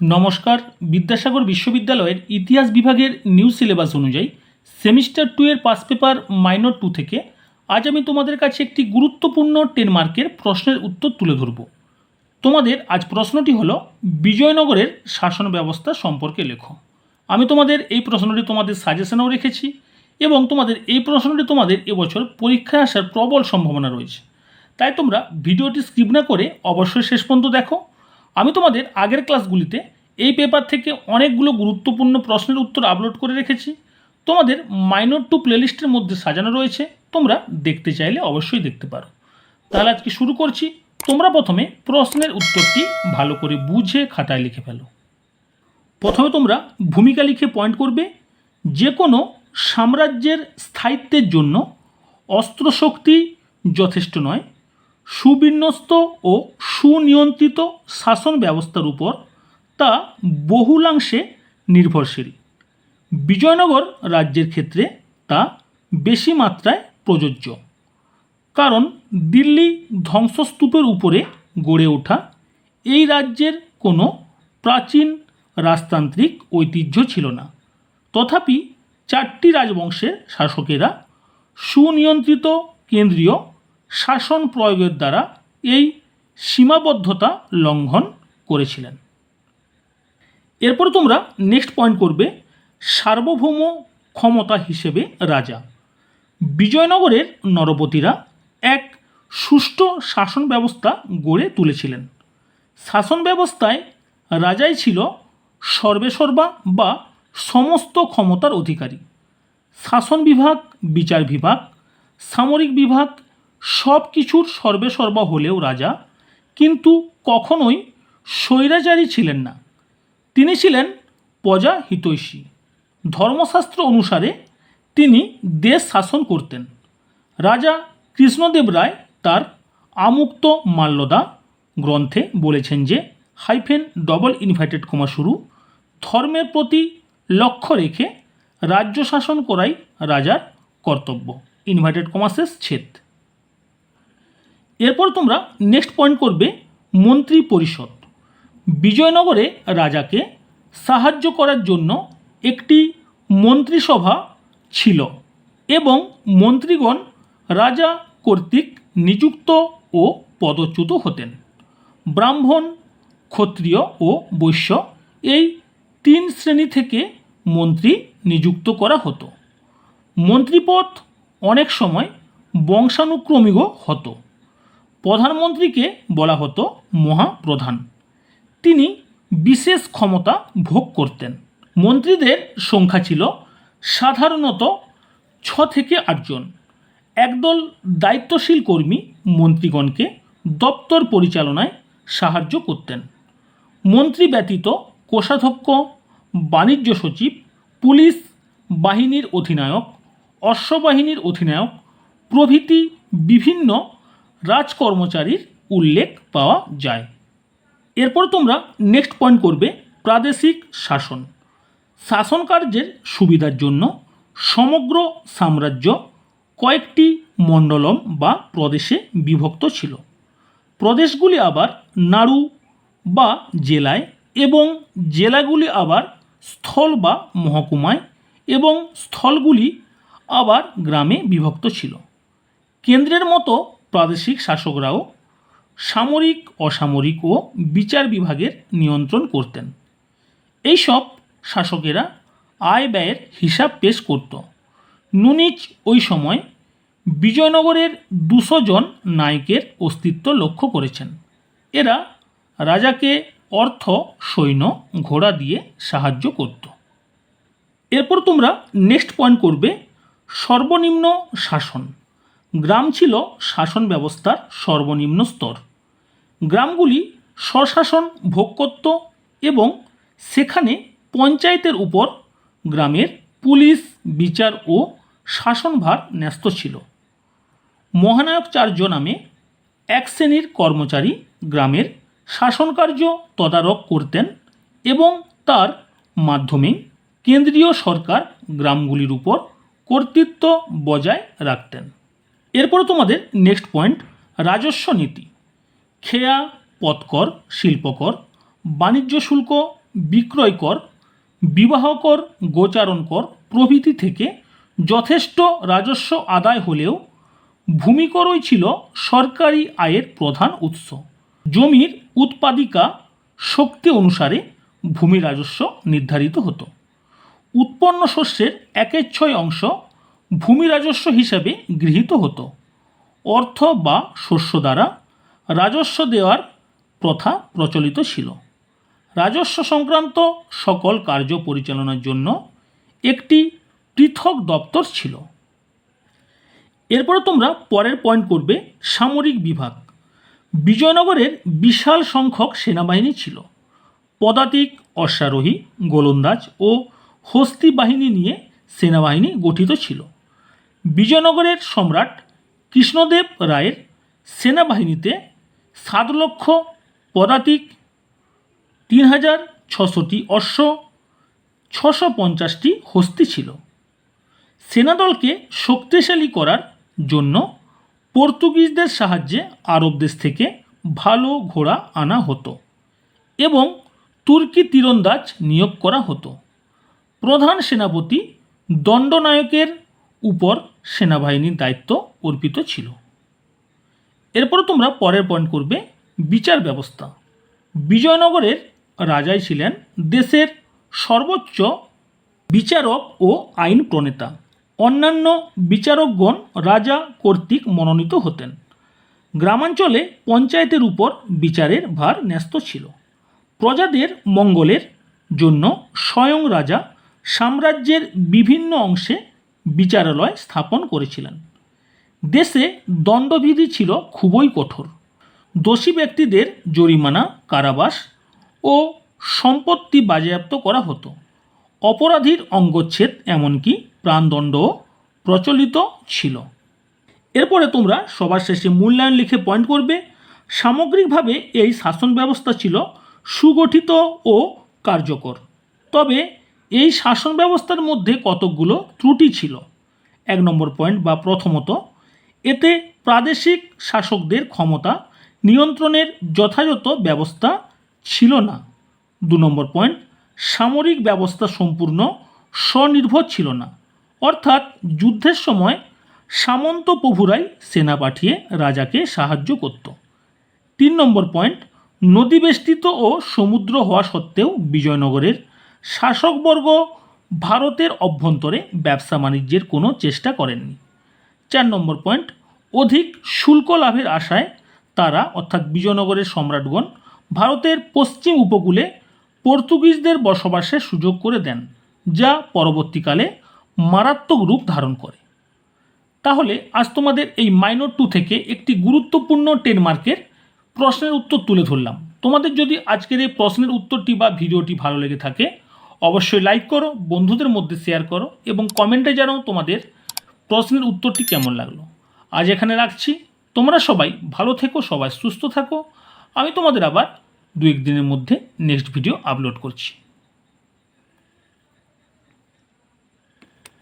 নমস্কার, বিদ্যাসাগর বিশ্ববিদ্যালয়ের ইতিহাস বিভাগের নিউ সিলেবাস অনুযায়ী সেমিস্টার টু এর পাস পেপার মাইনর টু থেকে আজ আমি তোমাদের কাছে একটি গুরুত্বপূর্ণ টেন মার্কের প্রশ্নের উত্তর তুলে ধরব। তোমাদের আজ প্রশ্নটি হলো, বিজয়নগরের শাসন ব্যবস্থা সম্পর্কে লেখো। আমি তোমাদের এই প্রশ্নটি তোমাদের সাজেশনেও রেখেছি এবং তোমাদের এই প্রশ্নটি তোমাদের এবছর পরীক্ষায় আসার প্রবল সম্ভাবনা রয়েছে। তাই তোমরা ভিডিওটি স্কিপ না করে অবশ্যই শেষ পর্যন্ত দেখো আমি তোমাদের আগের ক্লাসগুলিতে এই পেপার থেকে অনেকগুলো গুরুত্বপূর্ণ প্রশ্নের উত্তর আপলোড করে রেখেছি। তোমাদের মাইনর টু প্লেলিস্টের মধ্যে সাজানো রয়েছে। তোমরা দেখতে চাইলে অবশ্যই দেখতে পারো। তাহলে আজকে শুরু করছি। তোমরা প্রথমে প্রশ্নের উত্তরটি ভালো করে বুঝে খাতায় লিখে ফেলো। প্রথমে তোমরা ভূমিকা লিখে পয়েন্ট করবে। যে কোনো সাম্রাজ্যের স্থায়িত্বের জন্য অস্ত্রশক্তি যথেষ্ট নয়। সুবিন্যস্ত ও সুনিয়ন্ত্রিত শাসন ব্যবস্থার উপর তা বহুলাংশে নির্ভরশীল। বিজয়নগর রাজ্যের ক্ষেত্রে তা বেশি মাত্রায় প্রযোজ্য। কারণ দিল্লি ধ্বংসস্তূপের উপরে গড়ে ওঠা এই রাজ্যের কোনো প্রাচীন রাজতান্ত্রিক ঐতিহ্য ছিল না। তথাপি চারটি রাজবংশের শাসকেরা সুনিয়ন্ত্রিত কেন্দ্রীয় শাসন প্রয়োগের দ্বারা এই সীমাবদ্ধতা লঙ্ঘন করেছিলেন। এরপর তোমরা নেক্সট পয়েন্ট করবে, সার্বভৌম ক্ষমতা হিসেবে রাজা। বিজয়নগরের নরপতিরা এক সুষ্ঠু শাসন ব্যবস্থা গড়ে তুলেছিলেন। শাসন ব্যবস্থায় রাজাই ছিল সর্বেসর্বা বা সমস্ত ক্ষমতার অধিকারী। শাসন বিভাগ, বিচার বিভাগ, সামরিক বিভাগ সব কিছুর সর্বেসর্বা হলেও রাজা, কিন্তু কখনোই স্বৈরাচারী ছিলেন না। তিনি ছিলেন প্রজা হিতৈষী ধর্মশাস্ত্র অনুসারে তিনি দেশ শাসন করতেন। রাজা কৃষ্ণদেব রায় তার আমুক্ত মাল্যদা গ্রন্থে বলেছেন যে, হাইফেন ডবল ইনভাইটেড কমা শুরু, ধর্মের প্রতি লক্ষ্য রেখে রাজ্য শাসন করাই রাজার কর্তব্য। ইনভাইটেড কমা শেষ ছেদ। এরপর তোমরা নেক্সট পয়েন্ট করবে মন্ত্রী পরিষদ। বিজয়নগরে রাজাকে সাহায্য করার জন্য একটি মন্ত্রিসভা ছিল এবং মন্ত্রীগণ রাজা কর্তৃক নিযুক্ত ও পদচ্যুত হতেন। ব্রাহ্মণ, ক্ষত্রিয় ও বৈশ্য এই তিন শ্রেণি থেকে মন্ত্রী নিযুক্ত করা হতো। মন্ত্রীপদ অনেক সময় বংশানুক্রমিকও হতো। প্রধানমন্ত্রীকে বলা হতো মহাপ্রধান। তিনি বিশেষ ক্ষমতা ভোগ করতেন। মন্ত্রীদের সংখ্যা ছিল সাধারণত ছ থেকে আটজন একদল দায়িত্বশীল কর্মী মন্ত্রীগণকে দপ্তর পরিচালনায় সাহায্য করতেন। মন্ত্রী ব্যতীত কোষাধ্যক্ষ, বাণিজ্য সচিব, পুলিশ বাহিনীর অধিনায়ক, অশ্ববাহিনীর অধিনায়ক প্রভৃতি বিভিন্ন রাজকর্মচারীর উল্লেখ পাওয়া যায়। এরপর তোমরা নেক্সট পয়েন্ট করবে, প্রাদেশিক শাসন। শাসন কার্যের সুবিধার জন্য সমগ্র সাম্রাজ্য কয়েকটি মণ্ডলম বা প্রদেশে বিভক্ত ছিল। প্রদেশগুলি আবার নাড়ু বা জেলায় এবং জেলাগুলি আবার স্থল বা মহকুমায় এবং স্থলগুলি আবার গ্রামে বিভক্ত ছিল। কেন্দ্রের মতো প্রাদেশিক শাসকরাও সামরিক, অসামরিক ও বিচার বিভাগের নিয়ন্ত্রণ করতেন। এইসব শাসকেরা আয় ব্যয়ের হিসাব পেশ করত। নুনিচ ওই সময় বিজয়নগরের দুশো জন নায়কের অস্তিত্ব লক্ষ্য করেছেন। এরা রাজাকে অর্থ, সৈন্য, ঘোড়া দিয়ে সাহায্য করত। এরপর তোমরা নেক্সট পয়েন্ট করবে সর্বনিম্ন শাসন। গ্রাম ছিল শাসন ব্যবস্থার সর্বনিম্ন স্তর। গ্রামগুলি স্বশাসন ভোগ করত এবং সেখানে পঞ্চায়েতের উপর গ্রামের পুলিশ, বিচার ও শাসনভার ন্যস্ত ছিল। মহানায়কচার্য নামে এক শ্রেণির কর্মচারী গ্রামের শাসনকার্য তদারক করতেন এবং তার মাধ্যমে কেন্দ্রীয় সরকার গ্রামগুলির উপর কর্তৃত্ব বজায় রাখতেন। এরপরে তোমাদের নেক্সট পয়েন্ট রাজস্ব নীতি। খেয়া, পথকর, শিল্পকর, বাণিজ্য শুল্ক, বিক্রয় কর, বিবাহ কর, গোচারণ কর, প্রভৃতি থেকে যথেষ্ট রাজস্ব আদায় হলেও ভূমিকরই ছিল সরকারি আয়ের প্রধান উৎস। জমির উৎপাদিকা শক্তি অনুসারে ভূমি রাজস্ব নির্ধারিত হতো। উৎপন্ন শস্যের একের ছয় অংশ ভূমি রাজস্ব হিসাবে গৃহীত হতো। অর্থ বা শস্য দ্বারা রাজস্ব দেওয়ার প্রথা প্রচলিত ছিল। রাজস্ব সংক্রান্ত সকল কার্য পরিচালনার জন্য একটি পৃথক দপ্তর ছিল। এরপরে তোমরা পরের পয়েন্ট করবে, সামরিক বিভাগ। বিজয়নগরের বিশাল সংখ্যক সেনাবাহিনী ছিল। পদাতিক, অশ্বারোহী, গোলন্দাজ ও হস্তি বাহিনী নিয়ে সেনাবাহিনী গঠিত ছিল। বিজয়নগরের সম্রাট কৃষ্ণদেব রায়ের সেনাবাহিনীতে সাত লক্ষ পদাতিক তিন হাজার ছশোটি অশ্ব, ছশো পঞ্চাশটি হস্তি ছিল। সেনাদলকে শক্তিশালী করার জন্য পর্তুগিজদের সাহায্যে আরব দেশ থেকে ভালো ঘোড়া আনা হতো এবং তুর্কি তীরন্দাজ নিয়োগ করা হতো। প্রধান সেনাপতি দণ্ডনায়কের উপর সেনাবাহিনীর দায়িত্ব অর্পিত ছিল। এরপরে তোমরা পরের পয়েন্ট করবে, বিচার ব্যবস্থা। বিজয়নগরের রাজাই ছিলেন দেশের সর্বোচ্চ বিচারক ও আইন প্রণেতা। অন্যান্য বিচারকগণ রাজা কর্তৃক মনোনীত হতেন। গ্রামাঞ্চলে পঞ্চায়েতের উপর বিচারের ভার ন্যস্ত ছিল। প্রজাদের মঙ্গলের জন্য স্বয়ং রাজা সাম্রাজ্যের বিভিন্ন অংশে বিচারালয় স্থাপন করেছিলেন। দেশে দণ্ডবিধি ছিল খুবই কঠোর। দোষী ব্যক্তিদের জরিমানা, কারাবাস ও সম্পত্তি বাজেয়াপ্ত করা হতো। অপরাধীর অঙ্গচ্ছেদ এমনকি প্রাণদণ্ডও প্রচলিত ছিল। এরপরে তোমরা সবার শেষে মূল্যায়ন লিখে পয়েন্ট করবে। সামগ্রিকভাবে এই শাসন ব্যবস্থা ছিল সুগঠিত ও কার্যকর। তবে এই শাসন ব্যবস্থার মধ্যে কতকগুলো ত্রুটি ছিল? এক নম্বর পয়েন্ট বা প্রথমত, এতে প্রাদেশিক শাসকদের ক্ষমতা নিয়ন্ত্রণের যথাযথ ব্যবস্থা ছিল না। দু নম্বর পয়েন্ট, সামরিক ব্যবস্থা সম্পূর্ণ স্বনির্ভর ছিল না। অর্থাৎ যুদ্ধের সময় সামন্ত প্রভুরাই সেনা পাঠিয়ে রাজাকে সাহায্য করত। তিন নম্বর পয়েন্ট নদী বেষ্টিত ও সমুদ্র হওয়া সত্ত্বেও বিজয়নগরের শাসকবর্গ ভারতের অভ্যন্তরে ব্যবসা বাণিজ্যের কোনো চেষ্টা করেননি। চার নম্বর পয়েন্ট, অধিক শুল্ক লাভের আশায় তারা, অর্থাৎ বিজয়নগরের সম্রাটগণ, ভারতের পশ্চিম উপকূলে পর্তুগিজদের বসবাসের সুযোগ করে দেন, যা পরবর্তীকালে মারাত্মক রূপ ধারণ করে। তাহলে আজ তোমাদের এই মাইনর টু থেকে একটি গুরুত্বপূর্ণ টেনমার্কের প্রশ্নের উত্তর তুলে ধরলাম। তোমাদের যদি আজকের এই প্রশ্নের উত্তরটি বা ভিডিওটি ভালো লেগে থাকে অবশ্যই লাইক করো, বন্ধুদের মধ্যে শেয়ার করো এবং কমেন্টে জানাও তোমাদের প্রশ্নের উত্তরটি কেমন লাগল। আজ এখানে রাখছি। তোমরা সবাই ভালো থেকো, সবাই সুস্থ থাকো। আমি তোমাদের আবার দু একদিনের মধ্যে নেক্সট ভিডিও আপলোড করছি।